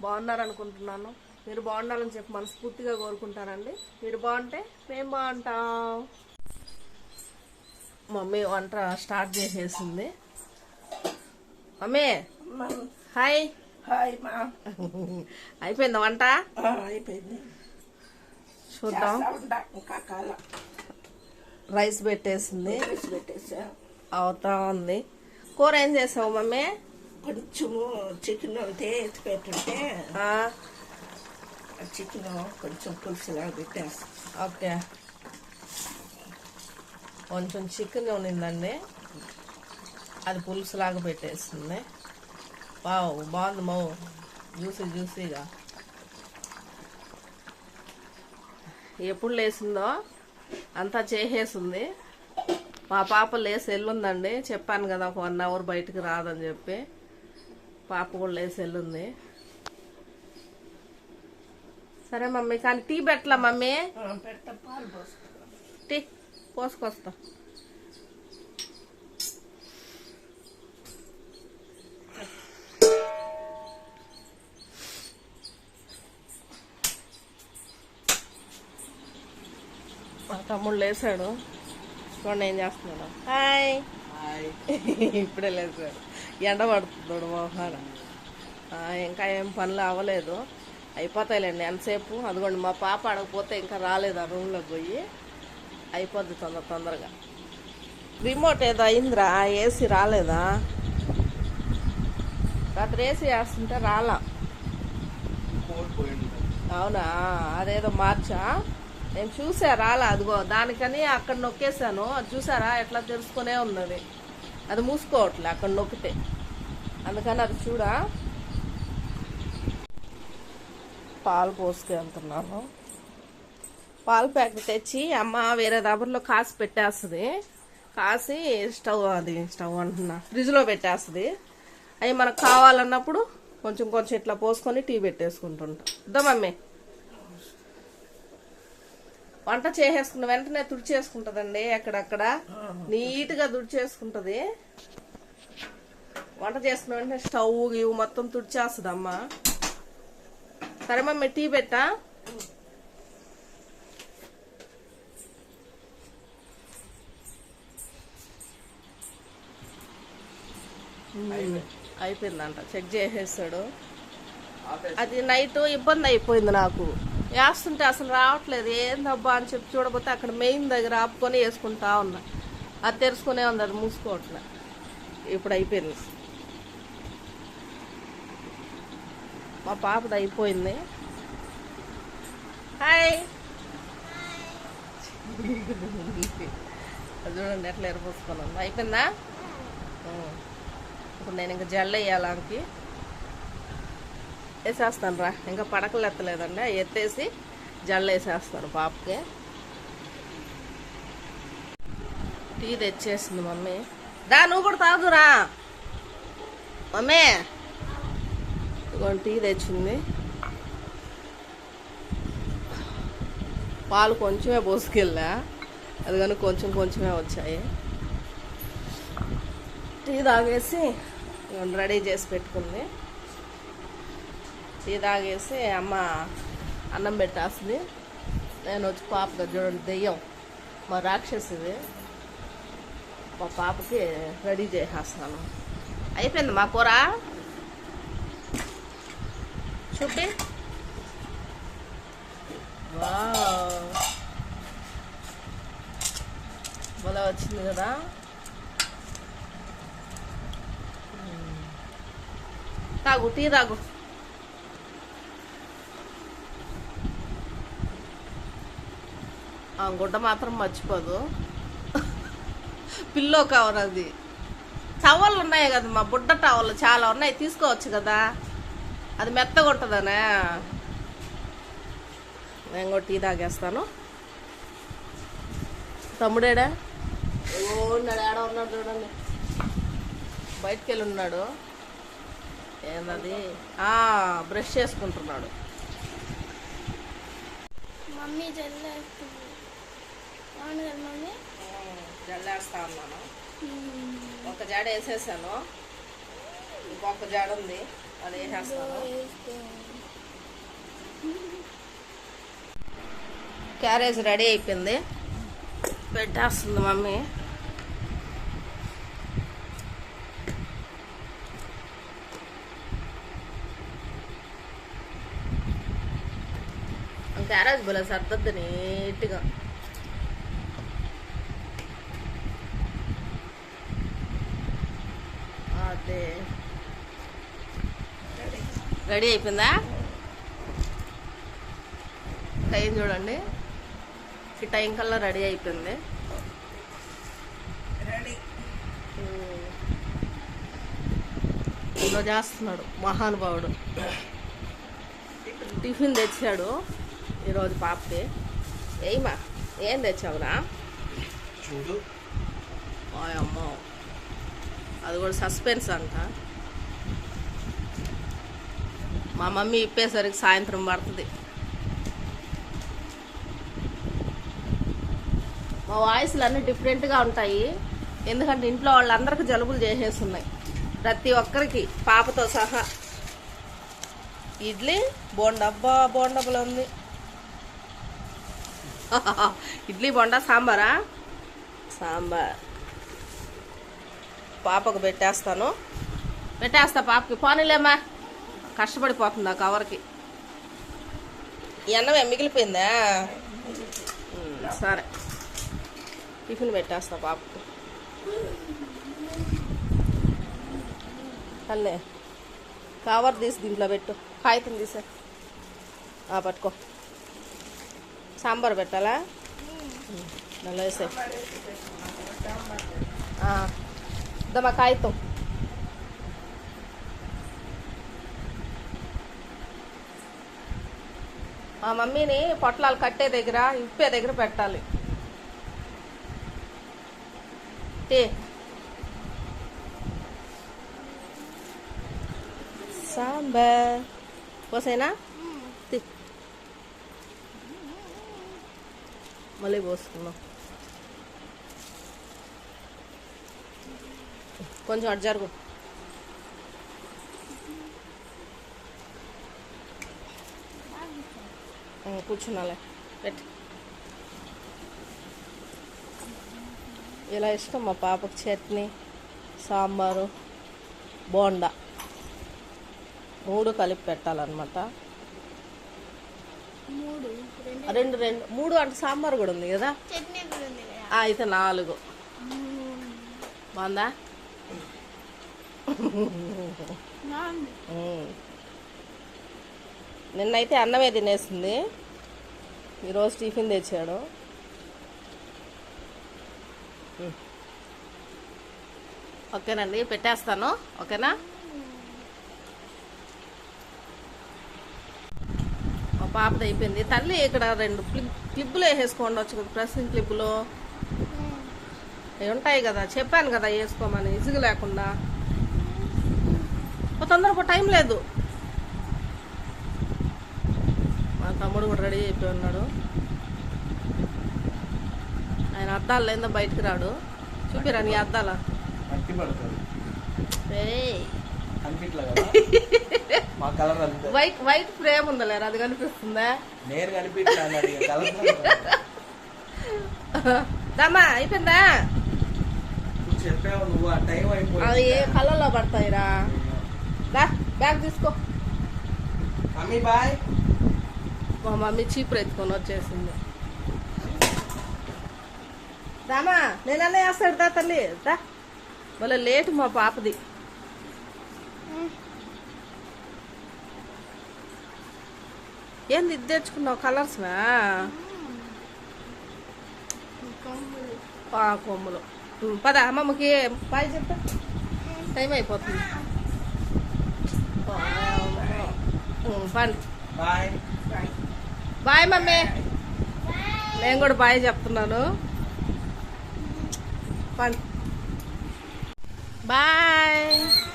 బాగున్నారు అనుకుంటున్నాను మీరు బాగుండాలని చెప్పి మనస్ఫూర్తిగా కోరుకుంటానండి. మీరు బాగుంటే మేము బాగుంటాం. మమ్మీ వంట స్టార్ట్ చేసేసింది. Mummy hi. హాయ్ మా. అయిపోయిందా వంట? అయిపోయింది. చూద్దాం. రైస్ పెట్టేసింది. పెట్టేసా. అవుతా ఉంది. కూర ఏం చేసావు మమ్మీ? కొంచెము చికెన్ ఉంటే ఎత్తి పెట్టుంటే చికెన్ కొంచెం పులుసులా పెట్టేస్తా. ఓకే. కొంచెం చికెన్ ఉన్నిందండి. అది పులుసులాగా పెట్టేస్తుంది. వావ్ బాగుంది మో. జ్యూసీ జ్యూసీగా. ఎప్పుడు లేసిందో అంతా చేసేసింది మా పాప లేసి వెళ్ళుందండి చెప్పాను కదా ఒక వన్ అవర్ బయటికి రాదని చెప్పి. పాప కూడా లేసి వెళ్ళుంది సరే మమ్మీ కానీ టీ పెట్టలా మమ్మీ? టీ పోసుకొస్తా. మా తమ్ముడు లేచాడు చూడండి ఏం చేస్తున్నాడు. హాయ్. ఇప్పుడే లేచాడు ఎండ పడుతున్నాడు మొహాన ఇంకా ఏం పనులు అవ్వలేదు. అయిపోతాయిలేండి ఎంతసేపు? అదిగోండి మా పాప అడగపోతే ఇంకా రాలేదు ఆ రూమ్లోకి పోయి. అయిపోద్ది తొందర తొందరగా. రిమోట్ ఏదో అయిందిరా ఏసీ రాలేదా? రాత్రి ఏసీ వేస్తుంటే రాలా. అవునా? అదేదో మార్చా? నేను చూసా రాలా అదిగో దానికని అక్కడ నొక్కేసాను అది చూసారా? ఎట్లా తెలుసుకునే ఉన్నది. అది మూసుకోవట్లే అక్కడ నొక్కితే. అందుకని అది చూడా. పాలు పోసుకు వెళ్తున్నాను పాల ప్యాకెట్ తెచ్చి అమ్మ వేరే దాబర్లో కాసి పెట్టేస్తుంది. కాసి స్టవ్ అది స్టవ్ అంటున్నా ఫ్రిడ్జ్లో పెట్టేస్తుంది. అవి మనకు కావాలన్నప్పుడు కొంచెం కొంచెం ఇట్లా పోసుకొని టీ పెట్టేసుకుంటుంటాం. ఇద్దామమ్మీ వంట చేసేసుకున్న వెంటనే తుడిచేసుకుంటదండి అక్కడక్కడ నీట్గా తుడిచేసుకుంటది. వంట చేసుకున్న వెంటనే స్టవ్ ఇవి మొత్తం తుడిచేస్తుంది అమ్మ సరే మమ్మీ టీ పెట్టా? అయిపోయిందంట చెక్ చేసేసాడు. అది నైట్ ఇబ్బంది అయిపోయింది నాకు. వేస్తుంటే అసలు రావట్లేదు. ఏందబ్బా అని చెప్పి చూడబోతే అక్కడ మెయిన్ దగ్గర ఆపుకొని వేసుకుంటా ఉన్నా. అది తెరుచుకునే ఉంది అది మూసుకోవట్లే. ఇప్పుడు అయిపోయింది. మా పాపది అయిపోయింది. హాయ్. అది చూడండి ఎట్లా ఎరపోసుకున్నాను అయిపోయిందా. ఇప్పుడు నేను ఇంకా జల్ల వేయాలానికి వేసేస్తాను రా ఇంకా పడకలు ఎత్తలేదండి. ఎత్తేసి జల్ల వేసేస్తాను పాపకి టీ తెచ్చేసింది మమ్మీ. దా నువ్వు కూడా తాగురా మమ్మీ. ఇదిగోండి టీ తెచ్చింది. పాలు కొంచెమే పోసుకెళ్ళా. అది కానీ కొంచెం కొంచెమే వచ్చాయి. టీ తాగేసి రెడీ చేసి పెట్టుకుంది. టీ తాగేసి అమ్మ అన్నం పెట్టేస్తుంది. నేను వచ్చి పాపగా చూడండి దెయ్యం. మా రాక్షసిది. మా పాపకి రెడీ చేసేస్తాను. అయిపోయింది మా కూర? చూపి వావ్. భలే వచ్చింది కదా. మ్మ్. తాగు టీ తాగు. గుడ్డ మాత్రం మర్చిపోదు. పిల్లో కవర్ అది. టవల్ ఉన్నాయి కదా మా బుడ్డ టవల్ చాలా ఉన్నాయి తీసుకోవచ్చు కదా. అది మెత్తగా ఉంటుందనే. నేను కూడా టీ తాగేస్తాను. తమ్ముడేడా? ఏవో ఉన్నాడు ఏడ ఉన్నాడు చూడండి. బయటికి వెళ్ళి ఉన్నాడు ఏందది? ఆ, బ్రష్ చేసుకుంటున్నాడు. మమ్మీ జల్లేస్తుంది. అవును కదా మమ్మీ? జల్లేస్తా ఉన్నాను ఒక జాడ వేసేసాను. ఇంకొక జాడ ఉంది. అది వేసేస్తాను. క్యారేజ్ రెడీ అయిపోయింది. పెట్టేస్తుంది మమ్మీ. క్యారేజ్ బల సర్దద్దు నీట్గా. అదే రెడీ అయిపోయిందా? టైం చూడండి. ఈ టైం కల్లా రెడీ అయిపోయింది. రెడీ ఇందులో చేస్తున్నాడు. మహానుభావుడు. టిఫిన్ తెచ్చాడు. ఈరోజు పాపకి. ఏమా ఏం తెచ్చావురా? చూడు. అమ్మో అది కూడా సస్పెన్స్ అంట. మా మమ్మీ ఇప్పేసరికి సాయంత్రం పడుతుంది. మా వాయిస్లు అన్నీ డిఫరెంట్గా ఉంటాయి. ఎందుకంటే ఇంట్లో వాళ్ళందరికీ జలుబులు చేసేస్తున్నాయి. ప్రతి ఒక్కరికి పాపతో సహా. ఇడ్లీ బోండబ్బా బోండబ్బులు ఉంది. ఇడ్లీ బొండ సాంబారా? సాంబార్. పాపకు పెట్టేస్తాను. పెట్టేస్తా పాపకి. పోనీలేమ్మా కష్టపడిపోతుంది ఆ కవర్కి. ఈ అన్నమే మిగిలిపోయిందా సరే. టిఫిన్ పెట్టేస్తా పాపకి. అల్లే కవర్ తీసి దీంట్లో పెట్టు. కాగితం తీసే. ఆ, పట్టుకో. సాంబార్ పెట్టాలా? నల్ల వేసే. కాగితం మా మమ్మీని పొట్లాలు కట్టే దగ్గర ఇప్పే దగ్గర పెట్టాలి. టే సాంబార్. పోసేనా మళ్ళీ పోసుకున్నాం కొంచెం అటు జరుగు. కూర్చున్నాలే. పెట్టి. ఇలా ఇష్టం మా పాపకు చట్నీ సాంబారు బోండా. మూడు కలిపి పెట్టాలన్నమాట. రెండు. రెండు మూడు అంటే సాంబార్ కూడా ఉంది కదా? అయితే నాలుగు. బాగుందా. నిన్నైతే అన్నమే తినేసింది. ఈరోజు టిఫిన్ తెచ్చాడు. ఓకేనండి పెట్టేస్తాను. ఓకేనా? మా పాపది అయిపోయింది. తల్లి ఇక్కడ రెండు క్లిప్ క్లిప్పులు వేసేసుకోండి వచ్చు కదా ప్రెస్సింగ్ క్లిప్పులు. అవి ఉంటాయి కదా. చెప్పాను కదా వేసుకోమని. ఇసుగు లేకుండా. తొందరగా టైం లేదు. మా తమ్ముడు కూడా రెడీ అయిపోయి ఉన్నాడు. ఆయన అద్దాలు లేదా బయటికి రాడు. చూపిరా నీ అద్దాల. White white frame ఉందలేరా? అది కనిపిస్తుందా? నేను కలర్ దమ్మా అయిపోయిందా? చెప్పావు నువ్వు ఆ టైం అవి ఏ అయిపోయింది కళ్ళల్లో పడతాయిరా? దా బ్యాగ్ తీసుకో. Mummy bye. మా మమ్మీ చీపురు ఎత్తుకొని వచ్చేసింది. రామా నేనన్నా వేస్తాడు దా తల్లి. దా మళ్ళీ లేటు మా పాపది. ఏంది ఇది తెచ్చుకున్నావు? కలర్స్నా కొమ్ములు. ఆ కొమ్ములు. ఉమ్, పద అమ్మమ్మకి బాయ్ చెప్తా. టైం అయిపోతుంది. బాయ్. Bye mummy. నేను కూడా బాయ్ చెప్తున్నాను. పండి. బాయ్.